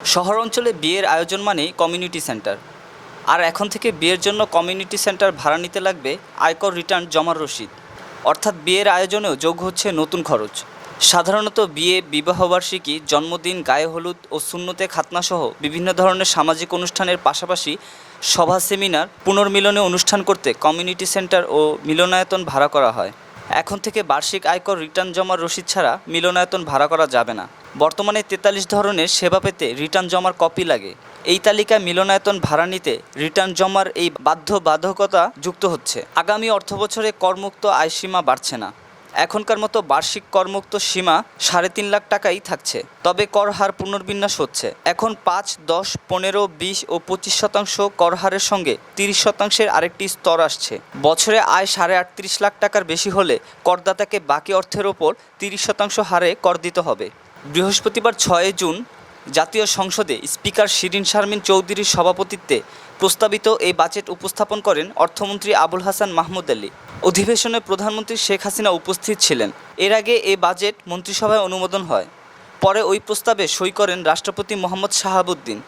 শহর অঞ্চলে বিয়ের আয়োজন মানেই কমিউনিটি সেন্টার আর এখন থেকে বিয়ের জন্য কমিউনিটি সেন্টার ভাড়া নিতে লাগবে আয়কর রিটার্ন জমার রসিদ। অর্থাৎ বিয়ের আয়োজনেও যোগ হচ্ছে নতুন খরচ। সাধারণত বিয়ে বিবাহবার্ষিকী জন্মদিন, গায়ে হলুদ ও শূন্যতে খাতনাসহ বিভিন্ন ধরনের সামাজিক অনুষ্ঠানের পাশাপাশি সভা, সেমিনার, পুনর্মিলনে অনুষ্ঠান করতে কমিউনিটি সেন্টার ও মিলনায়তন ভাড়া করা হয়। এখন থেকে বার্ষিক আয়কর রিটার্ন জমার রসিদ ছাড়া মিলনায়তন ভাড়া করা যাবে না। বর্তমানে তেতাল্লিশ ধরনের সেবা পেতে রিটার্ন জমার কপি লাগে। এই তালিকায় মিলনায়তন ভাড়া নিতে রিটার্ন জমার এই বাধ্য বাধকতা যুক্ত হচ্ছে। আগামী অর্থবছরে করমুক্ত আয়সীমা বাড়ছে না। এখনকার মতো বার্ষিক করমুক্ত সীমা সাড়ে তিন লাখ টাকাই থাকছে। তবে কর হার পুনর্বিন্যাস হচ্ছে। এখন পাঁচ, দশ, পনেরো, বিশ ও পঁচিশ শতাংশ কর হারের সঙ্গে তিরিশ শতাংশের আরেকটি স্তর আসছে। বছরে আয় সাড়ে আটত্রিশ লাখ টাকার বেশি হলে করদাতাকে বাকি অর্থের ওপর তিরিশ শতাংশ হারে কর দিতে হবে। বৃহস্পতিবার ছয় জুন জাতীয় সংসদে স্পিকার শিরিন শারমিন চৌধুরীর সভাপতিত্বে প্রস্তাবিত এই বাজেট উপস্থাপন করেন অর্থমন্ত্রী আবুল হাসান মাহমুদ আলী। অধিবেশনে প্রধানমন্ত্রী শেখ হাসিনা উপস্থিত ছিলেন। এর আগে এ বাজেট মন্ত্রিসভায় অনুমোদন হয়। পরে ওই প্রস্তাবে সই করেন রাষ্ট্রপতি মোহাম্মদ শাহাবুদ্দিন।